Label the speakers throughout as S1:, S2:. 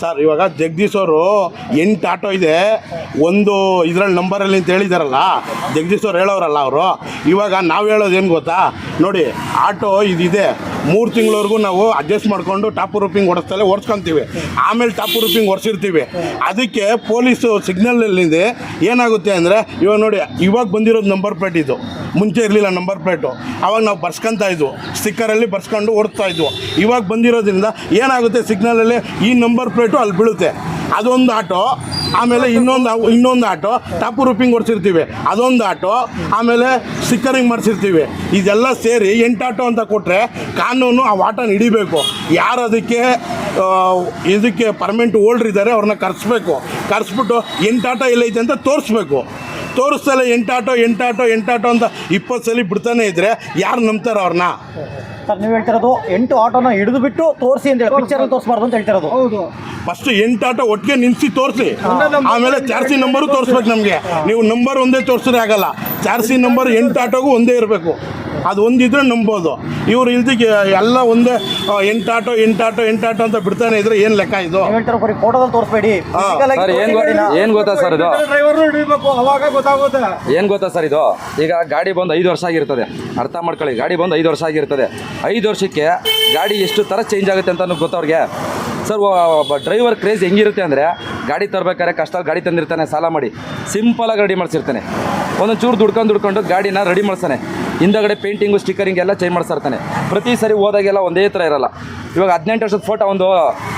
S1: Sir, ಇವಾಗ ಜಗದೀಶ್ ಅವರು ಎಂಟು ಆಟೋ ಇದೆ. ಒಂದು ಇದ್ರಲ್ಲಿ ನಂಬರಲ್ಲಿ ಅಂತ ಹೇಳಿದಾರಲ್ಲ, ಜಗದೀಶ್ ಅವ್ರು ಹೇಳೋರಲ್ಲ ಅವರು. ಇವಾಗ ನಾವು ಹೇಳೋದು ಏನು ಗೊತ್ತಾ? ನೋಡಿ, ಆಟೋ ಇದಿದೆ. ಮೂರು ತಿಂಗಳವರೆಗೂ ನಾವು ಅಡ್ಜಸ್ಟ್ ಮಾಡಿಕೊಂಡು ಟಾಪ್ ರೂಪಿಂಗ್ ಹೊಡೆಸ್ತಲೇ ಓಡಿಸ್ಕೊಂತೀವಿ. ಆಮೇಲೆ ಟಾಪ್ ರೂಪಿಂಗ್ ಓಡಿಸಿರ್ತೀವಿ. ಅದಕ್ಕೆ ಪೊಲೀಸು ಸಿಗ್ನಲಲ್ಲಿಂದ ಏನಾಗುತ್ತೆ ಅಂದರೆ, ಇವಾಗ ನೋಡಿ, ಇವಾಗ ಬಂದಿರೋದು ನಂಬರ್ ಪ್ಲೇಟ್ ಇದು. ಮುಂಚೆ ಇರಲಿಲ್ಲ ನಂಬರ್ ಪ್ಲೇಟು ಅವಾಗ ನಾವು ಬರ್ಸ್ಕೊತಾ ಇದ್ವು. ಸ್ಟಿಕ್ಕರಲ್ಲಿ ಬರ್ಸ್ಕೊಂಡು ಓಡಿಸ್ತಾ ಇದ್ವು. ಇವಾಗ ಬಂದಿರೋದ್ರಿಂದ ಏನಾಗುತ್ತೆ, ಸಿಗ್ನಲಲ್ಲಿ ಈ ನಂಬರ್ ಪ್ಲೇಟು ಅಲ್ಲಿ ಬೀಳುತ್ತೆ. ಅದೊಂದು ಆಟೋ. ಆಮೇಲೆ ಇನ್ನೊಂದು ಇನ್ನೊಂದು ಆಟೋ, ಟಾಪು ರೂಪಿಂಗ್ ಹೊಡ್ಸಿರ್ತೀವಿ ಅದೊಂದು ಆಟೋ, ಆಮೇಲೆ ಸ್ಟಿಕ್ಕರಿಂಗ್ ಮಾಡಿಸಿರ್ತೀವಿ. ಇದೆಲ್ಲ ಸೇರಿ ಎಂಟು ಆಟೋ ಅಂತ ಕೊಟ್ಟರೆ ಕಾನೂನು ಆ ಆಟೋನ ಹಿಡಿಬೇಕು. ಯಾರು ಅದಕ್ಕೆ ಇದಕ್ಕೆ ಪರ್ಮನೆಂಟ್ ಹೋಲ್ಡ್ರ್ ಇದ್ದಾರೆ ಅವ್ರನ್ನ ಕರೆಸ್ಬೇಕು. ಕರೆಸ್ಬಿಟ್ಟು ಎಂಟು ಆಟೋ ಎಲ್ಲೈತೆ ಅಂತ ತೋರಿಸ್ಬೇಕು. ತೋರಿಸ್ತಲ್ಲ ಆಟೋ, ಎಂಟು ಆಟೋ ಅಂತ ಇಪ್ಪತ್ತು ಸಲ ಬಿಡ್ತಾನೆ ಇದ್ದರೆ ಯಾರು ನಂಬ್ತಾರೆ ಅವ್ರನ್ನ?
S2: ಸರ್ ನೀವು ಹೇಳ್ತಿರೋದು ಎಂಟು ಆಟೋನ ಹಿಡಿದು ಬಿಟ್ಟು ತೋರಿಸಿ ಅಂತ ಹೇಳಿ ಪಿಕ್ಚರ್ ತೋರಿಸಬಾರ್ದು ಅಂತ ಹೇಳ್ತಿರೋದು.
S3: ಹೌದು.
S1: ಫಸ್ಟ್ ಆಟೋ ಒಟ್ಟಿಗೆ ನಿಲ್ಸಿ ತೋರಿಸಿ. ಆಮೇಲೆ ಚಾರ್ಸಿ ನಂಬರು ತೋರಿಸ್ಬೇಕು. ನಮಗೆ. ನೀವು ನಂಬರ್ ಒಂದೇ ತೋರಿಸಿದ್ರೆ ಆಗಲ್ಲ. ಚಾರ್ಸಿ ನಂಬರ್ ಎಂಟು ಆಟೋಗೂ ಒಂದೇ ಇರಬೇಕು. ಅದು ಒಂದಿದ್ರೆ ನಂಬೋದು. ಇವ್ರು ಇಲ್ದಕ್ಕೆ ಎಲ್ಲ ಒಂದೇ ಎಂಟು ಎಂಟಾಟೋ ಎಂಟಾಟೋ ಎಂಟಾಟೋ ಅಂತ ಬಿಡ್ತಾನೆ ಇದ್ರೆ ಏನು ಲೆಕ್ಕ ಇದು?
S2: ಫೋಟೋದಲ್ಲಿ ತೋರಿಸ್ಬೇಡಿ.
S4: ಸರ್ ಏನ್ ಗೊತ್ತಾ ಸರ್ ಇದು?
S3: ಡ್ರೈವರ್ನು ಹಿಡಿಬೇಕು ಅವಾಗ ಗೊತ್ತಾಗುತ್ತೆ.
S4: ಏನ್ ಗೊತ್ತಾ ಸರ್ ಇದು? ಈಗ ಗಾಡಿ ಬಂದು ಐದು ವರ್ಷ ಆಗಿರ್ತದೆ. ಅರ್ಥ ಮಾಡ್ಕೊಳ್ಳಿ ಗಾಡಿ ಬಂದು ಐದು ವರ್ಷ ಆಗಿರ್ತದೆ. ಐದು ವರ್ಷಕ್ಕೆ ಗಾಡಿ ಎಷ್ಟು ತರ ಚೇಂಜ್ ಆಗುತ್ತೆ ಅಂತ ಗೊತ್ತವ್ರಿಗೆ? ಸರ್ ಒಬ್ಬ ಡ್ರೈವರ್ ಕ್ರೇಜ್ ಹೆಂಗಿರುತ್ತೆ ಅಂದರೆ ಗಾಡಿ ತರಬೇಕಾದ್ರೆ ಕಷ್ಟ ಗಾಡಿ ತಂದಿರ್ತಾನೆ ಸಾಲ ಮಾಡಿ. ಸಿಂಪಲಾಗಿ ರೆಡಿ ಮಾಡಿಸಿರ್ತಾನೆ. ಒಂದೊಂದು ಚೂರು ದುಡ್ಕೊಂಡು ದುಡ್ಕೊಂಡು ಗಾಡಿನ ರೆಡಿ ಮಾಡ್ತಾನೆ ಹಿಂದಗಡೆ ಪೇಂಟಿಂಗು ಸ್ಟಿಕ್ಕರಿಂಗ್ ಎಲ್ಲ ಚೇಂಜ್ ಮಾಡ್ಸಿರ್ತಾನೆ ಪ್ರತಿ ಸರಿ ಹೋದಾಗೆಲ್ಲ ಒಂದೇ ಥರ ಇರಲ್ಲ. ಇವಾಗ ಹದಿನೆಂಟು ವರ್ಷದ ಫೋಟೋ ಒಂದು,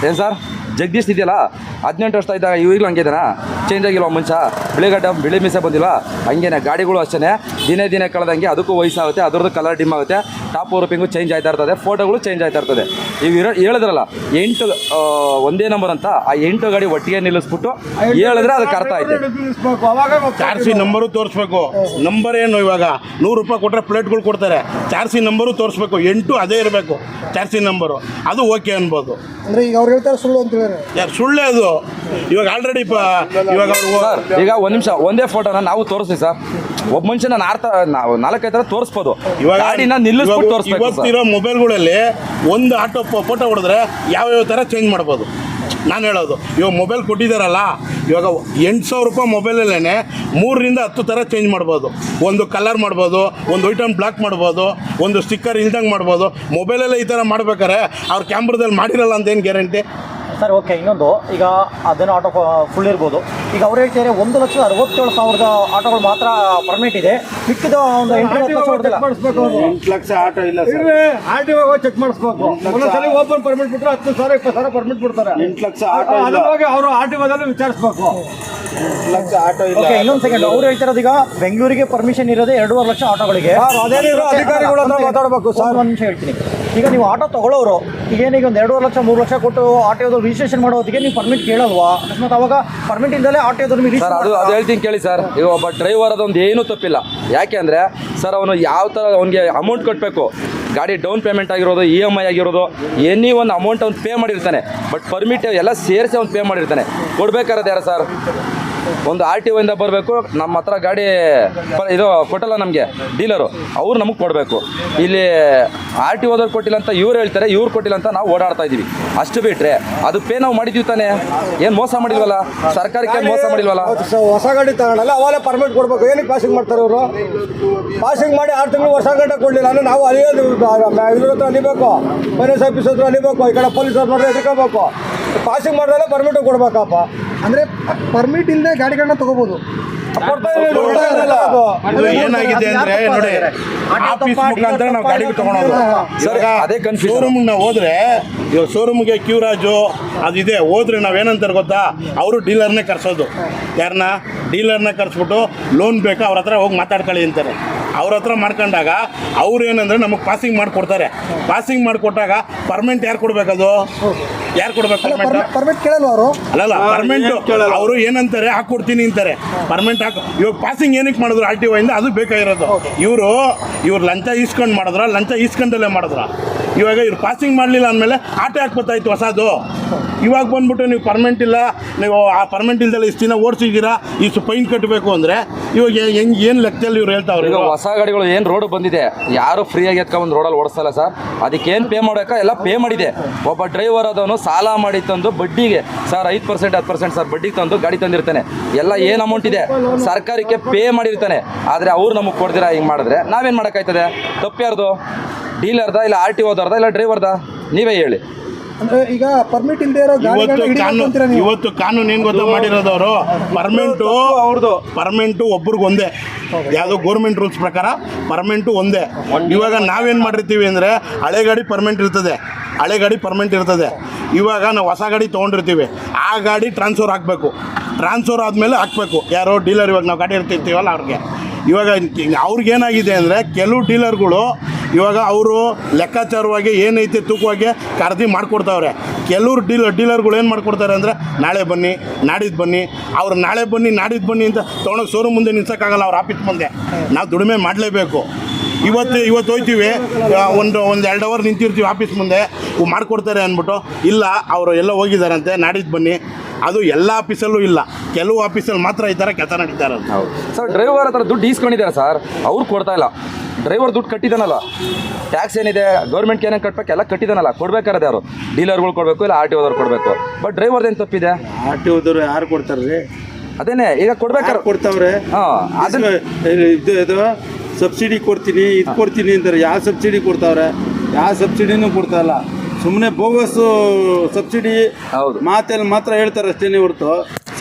S4: ಏನು ಸರ್ ಜಗದೀಶ್ ಇದೆಯಲ್ಲ? ಹದಿನೆಂಟು ವರ್ಷ ಇದ್ದಾಗ ಇವಾಗಲೂ ಹಂಗಿದಾನ ಚೇಂಜ್ ಆಗಿಲ್ಲ ಮುಂಚೆ. ಬಿಳಿಗಡ್ಡ ಬಿಳಿ ಮೀಸೆ ಬಂದಿಲ್ಲ. ಹಂಗೇನೆ ಗಾಡಿಗಳು ಅಷ್ಟೇ ದಿನೇ ದಿನೇ ಕಳೆದಂಗೆ ಅದಕ್ಕೂ ವಯಸ್ಸಾಗುತ್ತೆ ಅದ್ರದ್ದು ಕಲರ್ ಡಿಮ್ ಆಗುತ್ತೆ. ಟಾಪ್ ರೂಪಿಂಗು ಚೇಂಜ್ ಆಯ್ತಾ ಇರ್ತದೆ ಫೋಟೋಗಳು ಚೇಂಜ್ ಆಯ್ತಾ ಇರ್ತದೆ. ಈಗ ಹೇಳಿದ್ರಲ್ಲ ಎಂಟು ಒಂದೇ ನಂಬರ್ ಅಂತ ಆ ಎಂಟು ಗಾಡಿ ಒಟ್ಟಿಗೆ ನಿಲ್ಲಿಸ್ಬಿಟ್ಟು ಹೇಳಿದ್ರೆ ಅದಕ್ಕೆ ಅರ್ಥ ಆಯ್ತು.
S1: ಚಾರ್ಸಿ ನಂಬರು ತೋರಿಸ್ಬೇಕು. ನಂಬರ್ ಏನು ಇವಾಗ? ನೂರು ರೂಪಾಯಿ ಕೊಟ್ಟರೆ ಪ್ಲೇಟ್ಗಳು ಕೊಡ್ತಾರೆ. ಚಾರ್ಸಿ ನಂಬರು ತೋರಿಸ್ಬೇಕು. ಎಂಟು ಅದೇ ಇರಬೇಕು. ಚಾರ್ಸಿ ನಂಬರು ಅದು ಓಕೆ ಅನ್ಬೋದು.
S3: ಅಂದ್ರೆ ಈಗ ಅವ್ರು ಹೇಳ್ತಾರೆ ಸುಳ್ಳು ಅಂತ ಹೇಳಿ
S1: ಯಾರು ಸುಳ್ಳೇ ಅದು. ಇವಾಗ ಆಲ್ರೆಡಿ ಇವಾಗ ಅವರು
S4: ಈಗ ಒಂದು ನಿಮಿಷ ಒಂದೇ ಫೋಟೋನ ನಾವು ತೋರಿಸ್ತೀವಿ ಸರ್. ಒಬ್ಬ ಮನುಷ್ಯನ ನಾರ್ತ ನಾವು ನಾಲ್ಕೈದು ತರ ತೋರಿಸ್ಬೋದು.
S1: ಇವಾಗ
S4: ಗಾಡಿನ ನಿಲ್ಲಿಸ್ಬಿಟ್ಟು ತೋರಿಸ್ಬೇಕು ಸರ್.
S1: ಇವತ್ತಿರೋ ಮೊಬೈಲ್ಗಳಲ್ಲಿ ಒಂದು ಆಟೋ ಫೋಟೋ ಹೊಡೆದ್ರೆ ಯಾವ್ಯಾವ ಥರ ಚೇಂಜ್ ಮಾಡ್ಬೋದು? ನಾನು ಹೇಳೋದು ಇವಾಗ ಮೊಬೈಲ್ ಕೊಟ್ಟಿದ್ದಾರಲ್ಲ ಇವಾಗ ಎಂಟು ಸಾವಿರ ರೂಪಾಯಿ ಮೊಬೈಲಲ್ಲೇ ಮೂರರಿಂದ ಹತ್ತು ಥರ ಚೇಂಜ್ ಮಾಡ್ಬೋದು. ಒಂದು ಕಲರ್ ಮಾಡ್ಬೋದು ಒಂದು ಐಟಮ್ ಬ್ಲಾಕ್ ಮಾಡ್ಬೋದು ಒಂದು ಸ್ಟಿಕ್ಕರ್ ಇಲ್ದಂಗೆ ಮಾಡ್ಬೋದು. ಮೊಬೈಲಲ್ಲೇ ಈ ಥರ ಮಾಡ್ಬೇಕಾರೆ ಅವ್ರ ಕ್ಯಾಮ್ರದಲ್ಲಿ ಮಾಡಿರಲ್ಲ ಅಂತ ಏನು ಗ್ಯಾರಂಟಿ
S2: ಸರ್ ಓಕೆ ಇನ್ನೊಂದು. ಈಗ ಅದೇನೋ ಆಟೋ ಫುಲ್ ಇರ್ಬೋದು. ಈಗ ಅವ್ರು ಹೇಳ್ತಾರೆ ಒಂದು ಲಕ್ಷ ಅರವತ್ತೇಳು ಸಾವಿರದ ಆಟೋಗಳು ಮಾತ್ರ ಪರ್ಮಿಟ್ ಇದೆ. ಮಿಕ್ಕಿದ ಒಂದು
S3: ಮಾಡಿಸ್ಬೇಕು
S1: ಎಂಟು ಲಕ್ಷ ಆಟೋ ಇಲ್ಲ
S3: ಆರ್ ಟಿ ಚೆಕ್ ಮಾಡಿಸ್ಬೇಕು. ಒಂದೊಂದ್ಸಲಿ ಓಪನ್ ಪರ್ಮಿಟ್ ಬಿಟ್ಟರೆ ಹತ್ತು ಸಾವಿರ ಇಪ್ಪತ್ತು ಸಾವಿರ ಪರ್ಮಿಟ್ ಬಿಡ್ತಾರೆ.
S1: ಎಂಟು ಲಕ್ಷ ಆಟೋ ಇಲ್ಲ.
S3: ಅದನ್ನ ಅವರು ಆರ್ ಟಿ ಓದಲ್ಲಿ ವಿಚಾರಿಸ್ಬೇಕು.
S1: ಲಕ್ಷ ಆಟೋ ಇಲ್ಲ.
S2: ಓಕೆ ಇನ್ನೊಂದು ಸೆಕೆಂಡ್ ಅವ್ರು ಹೇಳ್ತಿರೋದು ಈಗ ಬೆಂಗಳೂರಿಗೆ ಪರ್ಮಿಷನ್ ಇರೋದೇ ಎರಡೂವರೆ ಲಕ್ಷ ಆಟೋಗಳಿಗೆ.
S3: ಸರ್, ಮಾತಾಡಬೇಕು ಅಧಿಕಾರಿಗಳ ಹತ್ರ ಸರ್.
S2: ಒಂದು ನಿಮಿಷ ಹೇಳ್ತೀನಿ. ಈಗ ನೀವು ಆಟೋ ತಗೊಳ್ಳೋರು ಈಗ ಏನೀಗ ಒಂದು ಎರಡೂವರೆ ಲಕ್ಷ ಮೂರು ಲಕ್ಷ ಕೊಟ್ಟು ಆಟೋದು ರಿಜಿಸ್ಟ್ರೇಷನ್ ಮಾಡೋದಕ್ಕೆ ನೀವು ಪರ್ಮಿಟ್ ಕೇಳಲ್ವಾ? ಅಕಸ್ಮಾತ್ ಅವಾಗ ಪರ್ಮಿಟ್ ಇಲ್ದಲೇ ಆಟೋದು ನಿಮಗೆ
S4: ಸರ್ ಅದು ಅದು ಹೇಳ್ತೀನಿ ಕೇಳಿ ಸರ್ ಈಗ ಒಬ್ಬ ಡ್ರೈವರ್ ಅದೊಂದು ಏನೂ ತಪ್ಪಿಲ್ಲ. ಯಾಕೆ ಅಂದರೆ ಸರ್ ಅವನು ಯಾವ ಥರ ಅವನಿಗೆ ಅಮೌಂಟ್ ಕಟ್ಟಬೇಕು ಗಾಡಿ ಡೌನ್ ಪೇಮೆಂಟ್ ಆಗಿರೋದು ಇ ಎಂ ಐ ಆಗಿರೋದು ಎನಿ ಒಂದು ಅಮೌಂಟ್ ಅವ್ನು ಪೇ ಮಾಡಿರ್ತಾನೆ. ಬಟ್ ಪರ್ಮಿಟ್ ಎಲ್ಲ ಸೇರಿಸಿ ಅವ್ನು ಪೇ ಮಾಡಿರ್ತಾನೆ. ಕೊಡ್ಬೇಕಾರದು ಯಾರು ಸರ್ ಒಂದು ಆರ್ ಟಿ ಒಯಿಂದ ಬರಬೇಕು. ನಮ್ಮ ಹತ್ರ ಗಾಡಿ ಇದು ಕೊಟ್ಟಲ್ಲ ನಮಗೆ ಡೀಲರು. ಅವ್ರು ನಮಗೆ ಕೊಡಬೇಕು. ಇಲ್ಲಿ ಆರ್ ಟಿ ಓದವ್ರು ಕೊಟ್ಟಿಲ್ಲ ಅಂತ ಇವ್ರು ಹೇಳ್ತಾರೆ, ಇವ್ರು ಕೊಟ್ಟಿಲ್ಲ ಅಂತ ನಾವು ಓಡಾಡ್ತಾ ಇದ್ದೀವಿ ಅಷ್ಟು ಬಿಟ್ಟರೆ ಅದು ಪೇ ನಾವು ಮಾಡಿದ್ವಿ ತಾನೇ? ಏನು ಮೋಸ ಮಾಡಿಲ್ವಲ್ಲ ಸರ್ಕಾರಕ್ಕೆ ಮೋಸ ಮಾಡಿಲ್ವಲ್ಲ
S3: ಹೊಸ ಗಾಡಿ ತಗೊಂಡಲ್ಲ, ಅವಾಗಲೇ ಪರ್ಮಿಟ್ ಕೊಡಬೇಕು. ಏನಕ್ಕೆ ಪಾಸಿಂಗ್ ಮಾಡ್ತಾರೆ ಅವರು? ಪಾಸಿಂಗ್ ಮಾಡಿ ಆರು ತಿಂಗಳು ಹೊಸ ಗಂಟೆ ಕೊಡಲಿಲ್ಲ. ಅಂದರೆ ನಾವು ಅಲಿಯೋದು ಇದ್ರ ಹತ್ರ ಅಲಿಬೇಕು ಫೈನಾನ್ಸ್ ಆಫೀಸ್ ಹತ್ರ ಅಲಿಬೇಕು, ಈ ಕಡೆ ಪೊಲೀಸ್ ಹತ್ರ ಎದುರ್ಕೋಬೇಕು ಪಾಸಿಂಗ್ ಮಾಡಿದ್ರೆ ಪರ್ಮಿಟ್ ಕೊಡ್ಬೇಕಪ್ಪ.
S5: ಅಂದ್ರೆ ಪರ್ಮಿಟ್ ಇಲ್ಲದೆ ಗಾಡಿಗಳನ್ನ ತಗೋಬಹುದು
S1: ಇದು ಏನಾಗಿದೆ ಅಂದ್ರೆ ನೋಡಿ ಆಫೀಸ್ ಮುಖಾಂತರ ನಾವು ಗಾಡಿಗೆ
S4: ಅದೇ.
S1: ಶೋರೂಮ್ಗೆ ನಾವು ಹೋದ್ರೆ ಇವಾಗ ಶೋರೂಮ್ಗೆ ಕ್ಯೂರಾಜು ಅದಿದೆ ಹೋದ್ರೆ ನಾವೇನಂತಾರೆ ಗೊತ್ತಾ? ಅವರು ಡೀಲರ್ನೇ ಕರ್ಸೋದು. ಯಾರನ್ನ ಡೀಲರ್ನ ಕರ್ಸ್ಬಿಟ್ಟು ಲೋನ್ ಬೇಕಾ ಅವ್ರ ಹತ್ರ ಹೋಗಿ ಮಾತಾಡ್ಕೊಳ್ಳಿ ಅಂತಾರೆ. ಅವ್ರ ಹತ್ರ ಮಾಡ್ಕೊಂಡಾಗ ಅವ್ರು ಏನಂದ್ರೆ ನಮಗೆ ಪಾಸಿಂಗ್ ಮಾಡಿಕೊಡ್ತಾರೆ. ಪಾಸಿಂಗ್ ಮಾಡಿಕೊಟ್ಟಾಗ ಪರ್ಮೆಂಟ್ ಯಾರು ಕೊಡ್ಬೇಕದು? ಯಾರು ಕೊಡ್ಬೇಕು ಪರ್ಮೆಂಟ್
S5: ಪರ್ಮಿಟ್ ಕೇಳಲ್ವ ಅವರು?
S1: ಅಲ್ಲಲ್ಲ ಪರ್ಮೆಂಟ್ ಅವರು ಏನಂತಾರೆ ಹಾಕೊಡ್ತೀನಿ ಅಂತಾರೆ. ಪರ್ಮೆಂಟ್ ಹಾಕಿ ಇವಾಗ ಪಾಸಿಂಗ್ ಏನಕ್ಕೆ ಮಾಡಿದ್ರು ಆರ್ ಟಿ ಒಯಿಂದ ಅದು ಬೇಕಾಗಿರೋದು. ಇವರು, ಇವ್ರು ಲಂಚ ಈಸ್ಕೊಂಡು ಮಾಡಿದ್ರ, ಲಂಚ ಈಸ್ಕೊಂಡಲ್ಲೇ ಮಾಡಿದ್ರ? ಇವಾಗ ಇವ್ರು ಪಾಸಿಂಗ್ ಮಾಡಲಿಲ್ಲ ಅಂದಮೇಲೆ ಆಟ ಯಾಕೆ ಬರ್ತಾಯಿತ್ತು ಹೊಸದು? ಇವಾಗ ಬಂದ್ಬಿಟ್ಟು ನೀವು ಪರ್ಮೆಂಟ್ ಇಲ್ಲ, ನೀವು ಆ ಪರ್ಮೆಂಟ್ ಇಲ್ದಲ್ಲ ಇಷ್ಟು ದಿನ ಓಡಿಸಿದ್ದೀರಾ, ಇಷ್ಟು ಫೈನ್ ಕಟ್ಟಬೇಕು ಅಂದರೆ ಇವಾಗ ಹೆಂಗೆ ಏನು ಲೆಕ್ಕದಲ್ಲಿ ಇವ್ರು ಹೇಳ್ತಾವ್ರೆ
S4: ಈಗ ಹೊಸ ಗಾಡಿಗಳು ಏನು ರೋಡ್ ಬಂದಿದೆ, ಯಾರು ಫ್ರೀಯಾಗಿ ಎತ್ಕೊಂಡ್ಬಂದು ರೋಡಲ್ಲಿ ಓಡಿಸಲ್ಲ ಸರ್. ಅದಕ್ಕೆ ಏನು ಪೇ ಮಾಡೋಕೆ ಎಲ್ಲ ಪೇ ಮಾಡಿದೆ. ಒಬ್ಬ ಡ್ರೈವರ್ ಅದನ್ನು ಸಾಲ ಮಾಡಿ ತಂದು ಬಡ್ಡಿಗೆ, ಸರ್ ಐದು ಪರ್ಸೆಂಟ್ ಹತ್ತು ಪರ್ಸೆಂಟ್ ಸರ್ ಬಡ್ಡಿಗೆ ತಂದು ಗಾಡಿ ತಂದಿರ್ತಾನೆ. ಎಲ್ಲ ಏನು ಅಮೌಂಟ್ ಇದೆ? ಸರ್ಕಾರಕ್ಕೆ ಪೇ ಮಾಡಿರ್ತಾನೆ. ಆದರೆ ಅವ್ರು ನಮಗೆ ಕೊಡ್ತೀರಾ ಹಿಂಗೆ ಮಾಡಿದ್ರೆ ನಾವೇನು ಮಾಡೋಕ್ಕಾಯ್ತದೆ? ತಪ್ಪು ಯಾರ್ದು? ಡೀಲರ್ದ ಇಲ್ಲ ಆರ್ ಟಿ ಓದರ್ದ ಇಲ್ಲ ಡ್ರೈವರ್ದ ನೀವೇ ಹೇಳಿ.
S5: ಅಂದ್ರೆ ಈಗ ಪರ್ಮಿಟ್ ಇಲ್ಲದೆ ಇರೋ
S1: ಇವತ್ತು ಕಾನೂನು
S5: ಏನ್ ಗೊತ್ತ
S1: ಇವತ್ತು ಕಾನೂನು ಏನು ಗೊತ್ತಾ ಮಾಡಿರೋದವರು? ಪರ್ಮೆಂಟು
S3: ಅವ್ರದ್ದು
S1: ಪರ್ಮೆಂಟು ಒಬ್ರಿಗೆ ಒಂದೇ ಯಾವುದೋ ಗೋರ್ಮೆಂಟ್ ರೂಲ್ಸ್ ಪ್ರಕಾರ ಪರ್ಮೆಂಟು ಒಂದೇ. ಇವಾಗ ನಾವೇನು ಮಾಡಿರ್ತೀವಿ ಅಂದರೆ ಹಳೆ ಗಾಡಿ ಪರ್ಮೆಂಟ್ ಇರ್ತದೆ. ಹಳೆ ಗಾಡಿ ಪರ್ಮೆಂಟ್ ಇರ್ತದೆ. ಇವಾಗ ನಾವು ಹೊಸ ಗಾಡಿ ತೊಗೊಂಡಿರ್ತೀವಿ. ಆ ಗಾಡಿ ಟ್ರಾನ್ಸ್ಫರ್ ಹಾಕಬೇಕು. ಟ್ರಾನ್ಸ್ಫರ್ ಆದಮೇಲೆ ಹಾಕಬೇಕು. ಯಾರೋ ಡೀಲರ್ ಇವಾಗ ನಾವು ಗಾಡಿ ಇರ್ತಿರ್ತೀವಲ್ಲ ಅವ್ರಿಗೆ. ಇವಾಗ ಅವ್ರಿಗೇನಾಗಿದೆ ಅಂದರೆ ಕೆಲವು ಡೀಲರ್ಗಳು ಇವಾಗ ಅವರು ಲೆಕ್ಕಾಚಾರವಾಗಿ ಏನೈತೆ ತೂಕವಾಗಿ ಖರೀದಿ ಮಾಡಿಕೊಡ್ತಾವ್ರೆ. ಕೆಲವ್ರು ಡೀಲರ್ ಡೀಲರ್ಗಳು ಏನು ಮಾಡ್ಕೊಡ್ತಾರೆ ಅಂದರೆ, ನಾಳೆ ಬನ್ನಿ ನಾಡಿದ್ದು ಬನ್ನಿ, ಅವ್ರು ನಾಳೆ ಬನ್ನಿ ನಾಡಿದ್ದು ಬನ್ನಿ ಅಂತ ತೊಗೊಂಡೋಗಿ ಶೋರೂಮ್ ಮುಂದೆ ನಿಲ್ಸೋಕ್ಕಾಗಲ್ಲ, ಅವ್ರ ಆಫೀಸ್ ಮುಂದೆ. ನಾವು ದುಡಿಮೆ ಮಾಡಲೇಬೇಕು. ಇವತ್ತು ಇವತ್ತು ಹೋಯ್ತೀವಿ. ಒಂದು ಒಂದು ಎರಡು ಅವರ್ ನಿಂತಿರ್ತೀವಿ ಆಫೀಸ್ ಮುಂದೆ. ಮಾಡಿಕೊಡ್ತಾರೆ ಮಾಡ್ಕೊಡ್ತಾರೆ ಅಂದ್ಬಿಟ್ಟು. ಇಲ್ಲ ಅವರು ಎಲ್ಲ ಹೋಗಿದ್ದಾರಂತೆ ನಾಡಿದ್ದು ಬನ್ನಿ. ಅದು ಎಲ್ಲ ಆಫೀಸಲ್ಲೂ ಇಲ್ಲ. ಕೆಲವು ಆಫೀಸಲ್ಲಿ ಮಾತ್ರ ಈ ಥರ ಕೆಲಸ ನಡೀತಾ ಇರೋದು.
S4: ಸರ್ ಡ್ರೈವರ್ ಹತ್ರ ದುಡ್ಡು ಈಸ್ಕೊಂಡಿದ್ದಾರೆ ಸರ್. ಅವ್ರು ಕೊಡ್ತಾ ಇಲ್ಲ. ಡ್ರೈವರ್ ದುಡ್ಡು ಕಟ್ಟಿದಾನಲ್ಲ. ಟ್ಯಾಕ್ಸ್ ಏನಿದೆ ಗೌರ್ಮೆಂಟ್ಗೆ ಏನೇನು ಕಟ್ಟಬೇಕು ಎಲ್ಲ ಕಟ್ಟಿದಾನಲ್ಲ. ಕೊಡ್ಬೇಕಾರದೆ ಯಾರು? ಡೀಲರ್ಗಳು ಕೊಡಬೇಕು ಇಲ್ಲ ಆರ್ ಟಿ ಓದವ್ರು ಕೊಡಬೇಕು. ಬಟ್ ಡ್ರೈವರ್ದು ಏನು ತಪ್ಪಿದೆ?
S3: ಆರ್ ಟಿ ಓದವ್ರು ಯಾರು ಕೊಡ್ತಾರ್ರಿ?
S4: ಅದೇನೆ ಈಗ ಕೊಡ್ಬೇಕಾರೆ
S3: ಕೊಡ್ತಾವ್ರೆ?
S4: ಹಾಂ ಅದನ್ನು
S3: ಇದು ಇದು ಸಬ್ಸಿಡಿ ಕೊಡ್ತೀನಿ ಇದು ಕೊಡ್ತೀನಿ ಅಂತಾರೆ. ಯಾವ ಸಬ್ಸಿಡಿ ಕೊಡ್ತಾವ್ರೆ? ಯಾವ ಸಬ್ಸಿಡಿನೂ ಕೊಡ್ತಾ ಇಲ್ಲ. ಸುಮ್ಮನೆ ಬೋಗಸ್ ಸಬ್ಸಿಡಿ
S4: ಹೌದು.
S3: ಮಾತಲ್ಲಿ ಮಾತ್ರ ಹೇಳ್ತಾರೆ ಅಷ್ಟೇ ಹೊರತು.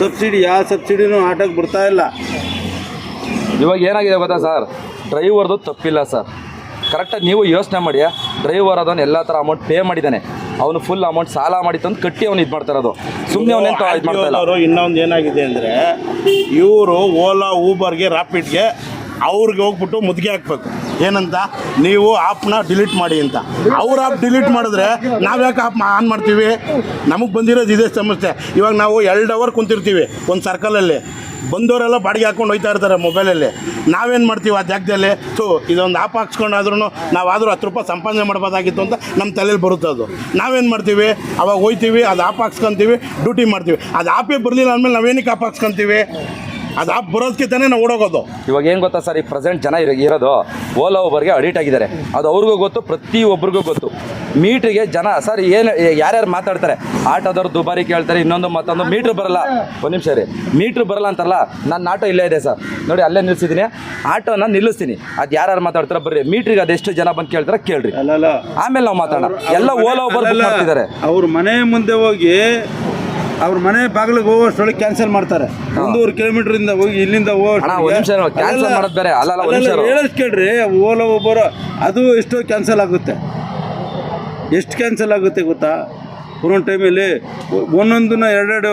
S3: ಸಬ್ಸಿಡಿ ಯಾವ ಸಬ್ಸಿಡಿನೂ ಆಟಕ್ಕೆ ಬರ್ತಾ ಇಲ್ಲ.
S4: ಇವಾಗ ಏನಾಗಿದೆ ಗೊತ್ತಾ ಸರ್? ಡ್ರೈವರ್ದು ತಪ್ಪಿಲ್ಲ ಸರ್. ಕರೆಕ್ಟಾಗಿ ನೀವು ಯೋಚನೆ ಮಾಡಿ ಡ್ರೈವರ್ ಅದನ್ನು ಎಲ್ಲ ಥರ ಅಮೌಂಟ್ ಪೇ ಮಾಡಿದ್ದಾನೆ ಅವನು ಫುಲ್ ಅಮೌಂಟ್ ಸಾಲ ಮಾಡಿ ತಂದು ಕಟ್ಟಿ ಅವ್ನು ಇದು ಮಾಡ್ತಾ ಇರೋದು. ಸುಮ್ಮನೆ ಅವನೇನು ಇದು ಮಾಡ್ತಾ ಇಲ್ಲ.
S1: ಅವರು ಇನ್ನೊಂದು ಏನಾಗಿದೆ ಅಂದರೆ ಇವರು ಓಲಾ ಊಬರ್ಗೆ ರ್ಯಾಪಿಡ್ಗೆ ಅವ್ರಿಗೆ ಹೋಗ್ಬಿಟ್ಟು ಮುದ್ಗೆ ಹಾಕ್ಬೇಕು. ಏನಂತ? ನೀವು ಆಪ್ನ ಡಿಲೀಟ್ ಮಾಡಿ ಅಂತ. ಅವ್ರ ಆಪ್ ಡಿಲೀಟ್ ಮಾಡಿದ್ರೆ ನಾವು ಯಾಕೆ ಆನ್ ಮಾಡ್ತೀವಿ? ನಮಗೆ ಬಂದಿರೋದು ಇದೇ ಸಮಸ್ಯೆ. ಇವಾಗ ನಾವು ಎರಡು ಅವರ್ ಕುಂತಿರ್ತೀವಿ ಒಂದು ಸರ್ಕಲಲ್ಲಿ ಬಂದವರೆಲ್ಲ ಬಾಡಿಗೆ ಹಾಕೊಂಡು ಹೋಯ್ತಾ ಇರ್ತಾರೆ ಮೊಬೈಲಲ್ಲಿ ನಾವೇನು ಮಾಡ್ತೀವಿ ಆ ಜಾಗದಲ್ಲಿ? ಸೊ ಇದೊಂದು ಆಪ್ ಹಾಕ್ಸ್ಕೊಂಡಾದ್ರೂ ನಾವಾದರೂ ಹತ್ತು ರೂಪಾಯಿ ಸಂಪಾದನೆ ಮಾಡ್ಬೋದಾಗಿತ್ತು ಅಂತ ನಮ್ಮ ತಲೆಯಲ್ಲಿ ಬರುತ್ತೆ ಅದು. ನಾವೇನು ಮಾಡ್ತೀವಿ? ಅವಾಗ ಹೋಯ್ತೀವಿ, ಅದು ಆಪ್ ಹಾಕ್ಸ್ಕೊಂತೀವಿ ಡ್ಯೂಟಿ ಮಾಡ್ತೀವಿ. ಅದು ಆಪೇ ಬರಲಿಲ್ಲ ಅಂದಮೇಲೆ ನಾವೇನಕ್ಕೆ ಆಪ್ ಹಾಕ್ಸ್ಕೊಂತೀವಿ? ಅದು ಆಪ್ ಬರೋದಕ್ಕೆ ತಾನೇ ನಾವು ಓಡೋಗೋದು.
S4: ಇವಾಗ ಏನು ಗೊತ್ತಾ ಸರ್ ಈ ಪ್ರೆಸೆಂಟ್ ಜನ ಇರೋ- ಇರೋದು ಓಲಾ ಒಬ್ಬರಿಗೆ ಅಡಿಟ್ ಆಗಿದ್ದಾರೆ. ಅದು ಅವ್ರಿಗೂ ಗೊತ್ತು ಪ್ರತಿ ಒಬ್ರಿಗೂ ಗೊತ್ತು. ಮೀಟ್ರಿಗೆ ಜನ ಸರ್ ಏನು ಯಾರ್ಯಾರು ಮಾತಾಡ್ತಾರೆ? ಆಟೋದವ್ರು ದುಬಾರಿ ಕೇಳ್ತಾರೆ ಇನ್ನೊಂದು ಮತ್ತೊಂದು ಮೀಟ್ರ್ ಬರಲ್ಲ. ಒಂದು ನಿಮಿಷ ರೀ ಮೀಟ್ರ್ ಬರಲ್ಲ ಅಂತಾರಲ್ಲ ನನ್ನ ಆಟೋ ಇಲ್ಲೇ ಇದೆ ಸರ್. ನೋಡಿ ಅಲ್ಲೇ ನಿಲ್ಲಿಸಿದ್ದೀನಿ ಆಟೋನ ನಿಲ್ಲಿಸ್ತೀನಿ. ಅದು ಯಾರ್ಯಾರು ಮಾತಾಡ್ತಾರೆ ಬರ್ರಿ. ಮೀಟ್ರಿಗೆ ಅದೆಷ್ಟು ಜನ ಬಂದು ಕೇಳ್ತಾರೆ ಕೇಳ್ರಿ.
S3: ಅಲ್ಲಲ್ಲ.
S4: ಆಮೇಲೆ ನಾವು ಮಾತಾಡೋಣ. ಎಲ್ಲ ಓಲಾ ಒಬ್ಬರು ಬುಕ್ ಮಾಡ್ತಿದ್ದಾರೆ.
S3: ಅವ್ರ ಮನೆ ಮುಂದೆ ಹೋಗಿ ಅವ್ರ ಮನೆ ಬಾಗಿಲಿಗೆ ಹೋಗೋಷ್ಟೊಳಗೆ ಕ್ಯಾನ್ಸಲ್ ಮಾಡ್ತಾರೆ. ಒಂದೂವರೆ ಕಿಲೋಮೀಟರ್ ಇಂದ ಹೋಗಿ ಇಲ್ಲಿಂದ
S4: ಅಣ್ಣ,
S3: ಓಲೋ ಕೇಳ್ರಿ ಓಲಾ ಒಬ್ಬರು ಅದು ಎಷ್ಟೋ ಕ್ಯಾನ್ಸಲ್ ಆಗುತ್ತೆ. ಎಷ್ಟು ಕ್ಯಾನ್ಸಲ್ ಆಗುತ್ತೆ ಗೊತ್ತಾ? ಒಂದೊಂದು ಟೈಮಲ್ಲಿ ಒಂದೊಂದನ್ನ ಎರಡೆರಡು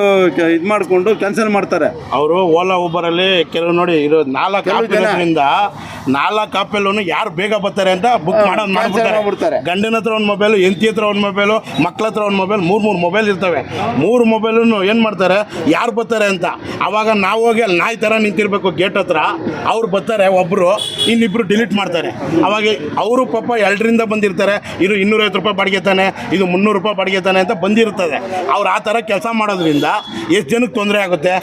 S3: ಇದು ಮಾಡಿಕೊಂಡು ಕ್ಯಾನ್ಸಲ್ ಮಾಡ್ತಾರೆ.
S1: ಅವರು ಓಲಾ ಊಬರಲ್ಲಿ ಕೆಲವು ನೋಡಿ ಇರೋ ನಾಲ್ಕು ನಾಲ್ಕು ಆಪಲ್ಲೂ ಯಾರು ಬೇಗ ಬರ್ತಾರೆ ಅಂತ ಬುಕ್ ಮಾಡೋದು
S3: ಮಾಡ್ಬಿಡ್ತಾರೆ.
S1: ಗಂಡನ ಹತ್ರ ಒಂದು ಮೊಬೈಲು ಹೆಂಡತಿ ಹತ್ರ ಒಂದು ಮೊಬೈಲು ಮಕ್ಳ ಹತ್ರ ಒಂದು ಮೊಬೈಲ್ ಮೂರು ಮೂರು ಮೊಬೈಲ್ ಇರ್ತವೆ. ಮೂರು ಮೊಬೈಲನ್ನು ಏನು ಮಾಡ್ತಾರೆ? ಯಾರು ಬರ್ತಾರೆ ಅಂತ? ಆವಾಗ ನಾವು ಹೋಗಿ ಅಲ್ಲಿ ನಾಯಿ ಥರ ನಿಂತಿರ್ಬೇಕು ಗೇಟ್ ಹತ್ರ. ಅವ್ರು ಬರ್ತಾರೆ ಒಬ್ಬರು ಇನ್ನಿಬ್ಬರು ಡಿಲೀಟ್ ಮಾಡ್ತಾರೆ. ಅವಾಗ ಅವರು ಪಾಪ ಎರಡರಿಂದ ಬಂದಿರ್ತಾರೆ. ಇದು ಇನ್ನೂರೈವತ್ತು ರೂಪಾಯಿ ಬಾಡಿಗೆ ತಾನೆ ಇದು ಮುನ್ನೂರು ರೂಪಾಯಿ ಬಾಡಿಗೆ ತಾನೆ ಅಂತ ಬಂದಿರ್ತದೆ ಅವ್ರು ಆ ಥರ ಕೆಲಸ ಮಾಡೋದ್ರಿಂದ ಎಷ್ಟು ಜನಕ್ಕೆ ತೊಂದರೆ ಆಗುತ್ತೆ?